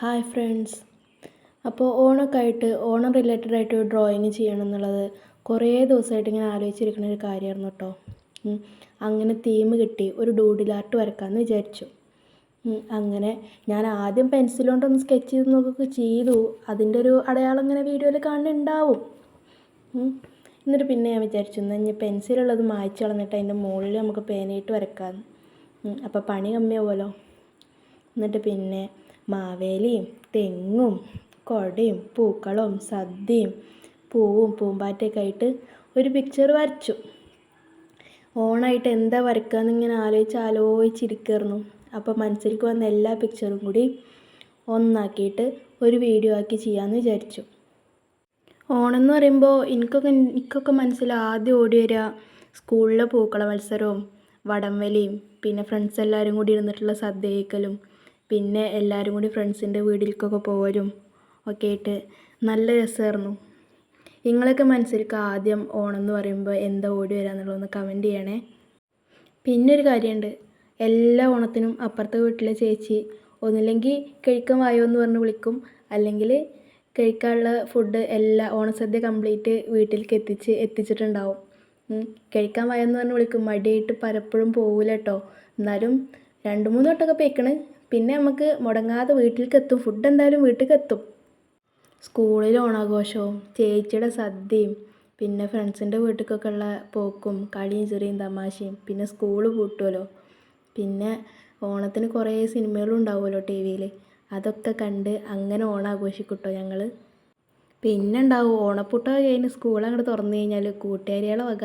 Hi friends. അപ്പോൾ ഓണമൊക്കെ ആയിട്ട് ഓണം റിലേറ്റഡ് ആയിട്ട് ഒരു ഡ്രോയിങ് ചെയ്യണം എന്നുള്ളത് കുറേ ദിവസമായിട്ട് ഇങ്ങനെ ആലോചിച്ചിരിക്കുന്ന ഒരു കാര്യമായിരുന്നു കേട്ടോ. അങ്ങനെ തീം കിട്ടി. ഒരു ഡൂഡിലാർട്ട് വരക്കാമെന്ന് വിചാരിച്ചു. അങ്ങനെ ഞാൻ ആദ്യം പെൻസിൽ കൊണ്ടൊന്ന് സ്കെച്ച് ചെയ്ത് നോക്കുകയൊക്കെ ചെയ്തു. അതിന്റെ ഒരു അടയാളം ഇങ്ങനെ വീഡിയോയിൽ കാണുന്നുണ്ടാവും. എന്നിട്ട് പിന്നെ ഞാൻ വിചാരിച്ചു എന്നാൽ ഇനി പെൻസിലുള്ളത് മായ്ച്ചു കളഞ്ഞിട്ട് അതിന്റെ മുകളിൽ നമുക്ക് പേനയിട്ട് വരക്കാമെന്ന് അപ്പോൾ പണി കമ്മിയാവുമല്ലോ. എന്നിട്ട് പിന്നെ മാവേലിയും തെങ്ങും കൊടയും പൂക്കളും സദ്യയും പൂവും പൂമ്പാറ്റയൊക്കെ ആയിട്ട് ഒരു പിക്ചർ വരച്ചു. ഓണായിട്ട് എന്താ വരയ്ക്കാന്ന് ഇങ്ങനെ ആലോചിച്ച് ആലോചിച്ചിരിക്കായിരുന്നു. അപ്പോൾ മനസ്സിലേക്ക് വന്ന എല്ലാ പിക്ചറും കൂടി ഒന്നാക്കിയിട്ട് ഒരു വീഡിയോ ആക്കി ചെയ്യാമെന്ന് വിചാരിച്ചു. ഓണം എന്ന് പറയുമ്പോൾ എനിക്കൊക്കെ എനിക്കൊക്കെ മനസ്സിൽ ആദ്യം ഓടി വരിക സ്കൂളിലെ പൂക്കള മത്സരവും വടംവലിയും പിന്നെ ഫ്രണ്ട്സ് എല്ലാവരും കൂടി ഇരുന്നിട്ടുള്ള സദ്യ പിന്നെ എല്ലാവരും കൂടി ഫ്രണ്ട്സിന്റെ വീട്ടിലേക്കൊക്കെ പോകലും ഒക്കെ ആയിട്ട് നല്ല രസമായിരുന്നു. നിങ്ങളൊക്കെ മനസ്സിലേക്ക് ആദ്യം ഓണം എന്ന് പറയുമ്പോൾ എന്താ ഓടി വരിക എന്നുള്ളതൊന്ന് കമന്റ് ചെയ്യണേ. പിന്നെ ഒരു കാര്യമുണ്ട്. എല്ലാ ഓണത്തിനും അപ്പുറത്തെ വീട്ടിലെ ചേച്ചി ഒന്നില്ലെങ്കിൽ കഴിക്കാൻ വായോ എന്ന് പറഞ്ഞ് വിളിക്കും. അല്ലെങ്കിൽ കഴിക്കാനുള്ള ഫുഡ് എല്ലാ ഓണസദ്യ കംപ്ലീറ്റ് വീട്ടിലേക്ക് എത്തിച്ച് എത്തിച്ചിട്ടുണ്ടാവും. കഴിക്കാൻ എന്ന് പറഞ്ഞ് വിളിക്കും. മടിയായിട്ട് പലപ്പോഴും പോവില്ല കേട്ടോ എന്നാലും രണ്ട് മൂന്ന് വട്ടമൊക്കെ പേക്കണ് പിന്നെ നമുക്ക് മുടങ്ങാതെ വീട്ടിലേക്ക് എത്തും ഫുഡ് എന്തായാലും വീട്ടിലേക്ക് എത്തും സ്കൂളിൽ ഓണാഘോഷവും ചേച്ചിയുടെ സദ്യയും പിന്നെ ഫ്രണ്ട്സിന്റെ വീട്ടിലേക്കൊക്കെ ഉള്ള പോക്കും കളിയും ചെറിയും തമാശയും പിന്നെ സ്കൂൾ പൂട്ടുമല്ലോ പിന്നെ ഓണത്തിന് കുറേ സിനിമകളും ഉണ്ടാവുമല്ലോ ടി വിയിൽ. അതൊക്കെ കണ്ട് അങ്ങനെ ഓണം ആഘോഷിക്കൂട്ടോ കേട്ടോ ഞങ്ങൾ പിന്നെ ഉണ്ടാവും. ഓണപ്പൂട്ടൊക്കെ കഴിഞ്ഞ് സ്കൂൾ അങ്ങോട്ട് തുറന്നു കഴിഞ്ഞാൽ കൂട്ടുകാരികളെ വക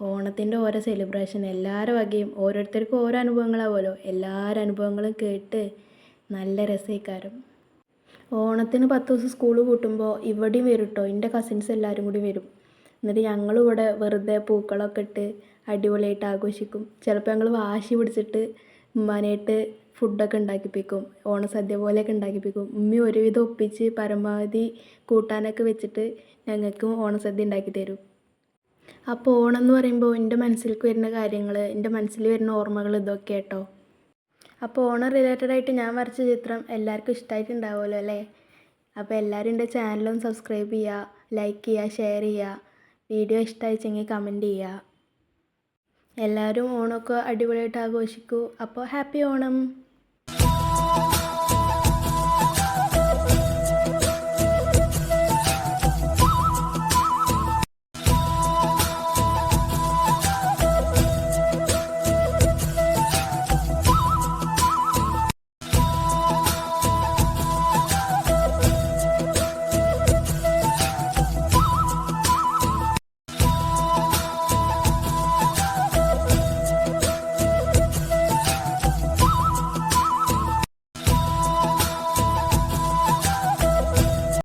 ഓണത്തിന്റെ ഓരോ സെലിബ്രേഷൻ എല്ലാവരുടെ വകയും ഓരോരുത്തർക്കും ഓരോ അനുഭവങ്ങളാവുമല്ലോ. എല്ലാവരുടെ അനുഭവങ്ങളും കേട്ട് നല്ല രസമായിക്കാരം ഓണത്തിന് പത്ത് ദിവസം സ്കൂൾ കൂട്ടുമ്പോൾ ഇവിടെയും വരും കേട്ടോ എന്റെ കസിൻസ് എല്ലാവരും കൂടി വരും. എന്നിട്ട് ഞങ്ങളും ഇവിടെ വെറുതെ പൂക്കളൊക്കെ ഇട്ട് അടിപൊളിയായിട്ട് ആഘോഷിക്കും. ചിലപ്പോൾ ഞങ്ങൾ വാശി പിടിച്ചിട്ട് ഉമ്മാനായിട്ട് ഫുഡൊക്കെ ഉണ്ടാക്കിപ്പിക്കും. ഓണസദ്യ പോലെയൊക്കെ ഉണ്ടാക്കിപ്പിക്കും. ഉമ്മി ഒരുവിധം ഒപ്പിച്ച് പരമാവധി കൂട്ടാനൊക്കെ വെച്ചിട്ട് ഞങ്ങൾക്കും ഓണസദ്യ ഉണ്ടാക്കി തരും അപ്പോൾ ഓണം എന്ന് പറയുമ്പോൾ എന്റെ മനസ്സിലേക്ക് വരുന്ന കാര്യങ്ങൾ എന്റെ മനസ്സിൽ വരുന്ന ഓർമ്മകൾ ഇതൊക്കെ കേട്ടോ. അപ്പോൾ ഓണം റിലേറ്റഡ് ആയിട്ട് ഞാൻ വരച്ച ചിത്രം എല്ലാവർക്കും ഇഷ്ടമായിട്ടുണ്ടാവുമല്ലോ അല്ലേ? അപ്പോൾ എല്ലാവരും എന്റെ ചാനലും സബ്സ്ക്രൈബ് ചെയ്യുക ലൈക്ക് ചെയ്യുക ഷെയർ ചെയ്യുക വീഡിയോ ഇഷ്ടമായിച്ചെങ്കിൽ കമന്റ് ചെയ്യുക എല്ലാവരും ഓണമൊക്കെ അടിപൊളിയായിട്ട് ആഘോഷിക്കൂ. അപ്പോൾ ഹാപ്പി ഓണം!